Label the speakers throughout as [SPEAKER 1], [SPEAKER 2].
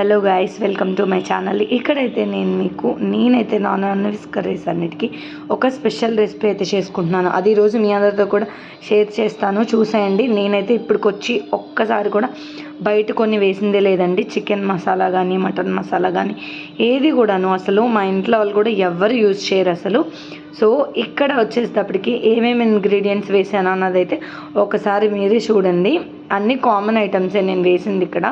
[SPEAKER 1] Hello guys welcome to my channel ఇక్కడైతే నేను మీకు నేనైతే నాన్ వెజ్ కర్రీస్ అన్నిటికీ ఒక స్పెషల్ రెసిపీ అయితే చేసుకుంటున్నాను. అది ఈరోజు మీ అందరితో కూడా షేర్ చేస్తాను. చూసేయండి. నేనైతే ఇప్పటికొచ్చి ఒక్కసారి కూడా బయట కొన్ని వేసిందే లేదండి. చికెన్ మసాలా కానీ మటన్ మసాలా కానీ ఏది కూడాను అసలు మా ఇంట్లో వాళ్ళు కూడా ఎవరు యూజ్ చేయరు అసలు. సో ఇక్కడ వచ్చేటప్పటికి ఏమేమి ఇంగ్రీడియంట్స్ వేసాను అన్నదైతే ఒకసారి మీరే చూడండి. అన్ని కామన్ ఐటమ్సే నేను వేసింది ఇక్కడ.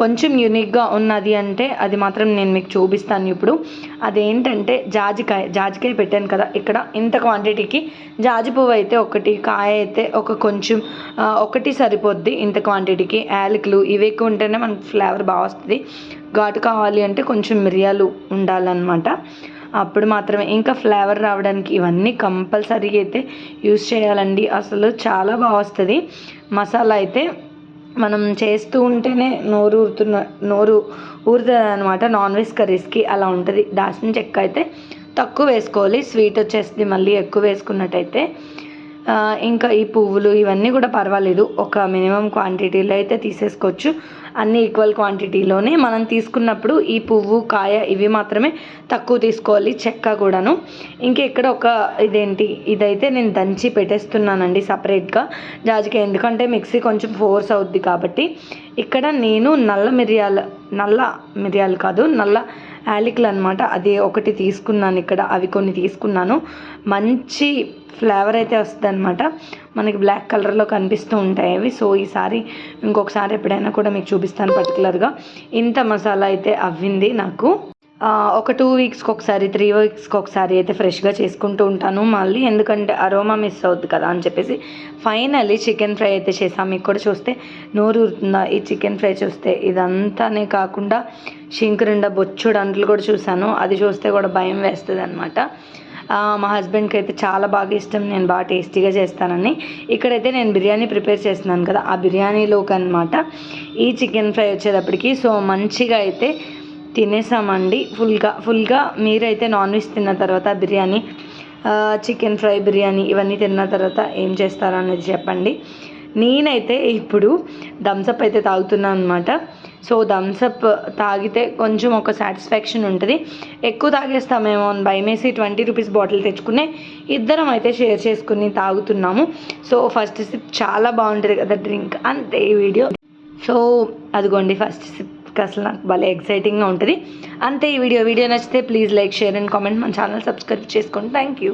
[SPEAKER 1] కొంచెం యూనిక్గా ఉన్నది అంటే అది మాత్రం నేను మీకు చూపిస్తాను ఇప్పుడు. అదేంటంటే జాజికాయ జాజికాయ పెట్టాను కదా ఇక్కడ ఇంత క్వాంటిటీకి జాజి పువ్వు అయితే ఒకటి కాయ అయితే ఒక కొంచెం ఒకటి సరిపోద్ది ఇంత క్వాంటిటీకి యాలకులు ఇవి ఎక్కువ ఉంటేనే మనకు ఫ్లేవర్ బాగా వస్తుంది. ఘాటు కావాలి అంటే కొంచెం మిరియాలు ఉండాలన్నమాట. అప్పుడు మాత్రమే ఇంకా ఫ్లేవర్ రావడానికి ఇవన్నీ కంపల్సరీగా అయితే యూస్ చేయాలండి. అసలు చాలా బాగా వస్తుంది. మసాలా అయితే మనం చేస్తూ ఉంటేనే నోరు ఊరుతున్న నోరు ఊరుతుంది అనమాట నాన్ వెజ్ కర్రీస్కి అలా ఉంటుంది. దాల్చిన చెక్క అయితే తక్కువ వేసుకోవాలి. స్వీట్ వచ్చేస్తుంది మళ్ళీ ఎక్కువ వేసుకున్నట్టయితే. ఇంకా ఈ పువ్వులు ఇవన్నీ కూడా పర్వాలేదు. ఒక మినిమం క్వాంటిటీలో అయితే తీసేసుకోవచ్చు. అన్ని ఈక్వల్ క్వాంటిటీలోనే మనం తీసుకున్నప్పుడు ఈ పువ్వు కాయ ఇవి మాత్రమే తక్కువ తీసుకోవాలి చెక్క కూడాను. ఇంకా ఇక్కడ ఒక ఇదేంటి ఇదైతే నేను దంచి పెట్టేస్తున్నానండి సపరేట్గా. జాజికాయ ఎందుకంటే మిక్సీ కొంచెం ఫోర్స్ అవుద్ది కాబట్టి. ఇక్కడ నేను నల్ల మిరియాల నల్ల మిరియాలు కాదు నల్ల యాలికలు అనమాట అది ఒకటి తీసుకున్నాను ఇక్కడ. అవి కొన్ని తీసుకున్నాను. మంచి ఫ్లేవర్ అయితే వస్తుంది అనమాట మనకి బ్లాక్ కలర్లో కనిపిస్తూ ఉంటాయి అవి. సో ఈసారి ఇంకొకసారి ఎప్పుడైనా కూడా మీకు చూపిస్తాను పర్టికులర్గా ఇంత మసాలా అయితే అవ్వింది నాకు. ఒక టూ వీక్స్కి ఒకసారి త్రీ వీక్స్కి ఒకసారి అయితే ఫ్రెష్గా చేసుకుంటూ ఉంటాను మళ్ళీ. ఎందుకంటే అరోమా మిస్ అవుద్ది కదా అని చెప్పేసి. ఫైనల్లీ చికెన్ ఫ్రై అయితే చేసాం మీకు కూడా చూస్తే నోరు ఊరుతుందా? ఈ చికెన్ ఫ్రై చూస్తే ఇదంతానే కాకుండా షింకరిండ బొచ్చుడు అంట్లు కూడా చూశాను. అది చూస్తే కూడా భయం వేస్తుంది అనమాట మా హస్బెండ్కి అయితే చాలా బాగా ఇష్టం. నేను బాగా టేస్టీగా చేస్తానని. ఇక్కడైతే నేను బిర్యానీ ప్రిపేర్ చేస్తున్నాను కదా ఆ బిర్యానీలోకి అనమాట ఈ చికెన్ ఫ్రై వచ్చేటప్పటికి సో మంచిగా అయితే తినేసామండి. ఫుల్గా ఫుల్గా మీరైతే నాన్ వెజ్ తిన్న తర్వాత బిర్యానీ చికెన్ ఫ్రై బిర్యానీ ఇవన్నీ తిన్న తర్వాత ఏం చేస్తారో అనేది చెప్పండి. నేనైతే ఇప్పుడు థమ్సప్ అయితే తాగుతున్నాను అనమాట సో థమ్సప్ తాగితే కొంచెం ఒక సాటిస్ఫాక్షన్ ఉంటుంది. ఎక్కువ తాగేస్తామేమో అని భయమేసి ట్వంటీ రూపీస్ బాటిల్ తెచ్చుకునే ఇద్దరం అయితే షేర్ చేసుకుని తాగుతున్నాము. సో ఫస్ట్ సిప్ చాలా బాగుంటుంది కదా డ్రింక్ అంతే ఈ వీడియో సో అదిగోండి ఫస్ట్ సిప్ అసలు నాకు భలే ఎక్సైటింగ్గా ఉంటుంది. అంతే ఈ వీడియో వీడియో నచ్చితే please like share and comment మన ఛానల్ సబ్స్క్రైబ్ చేసుకోండి థ్యాంక్ యూ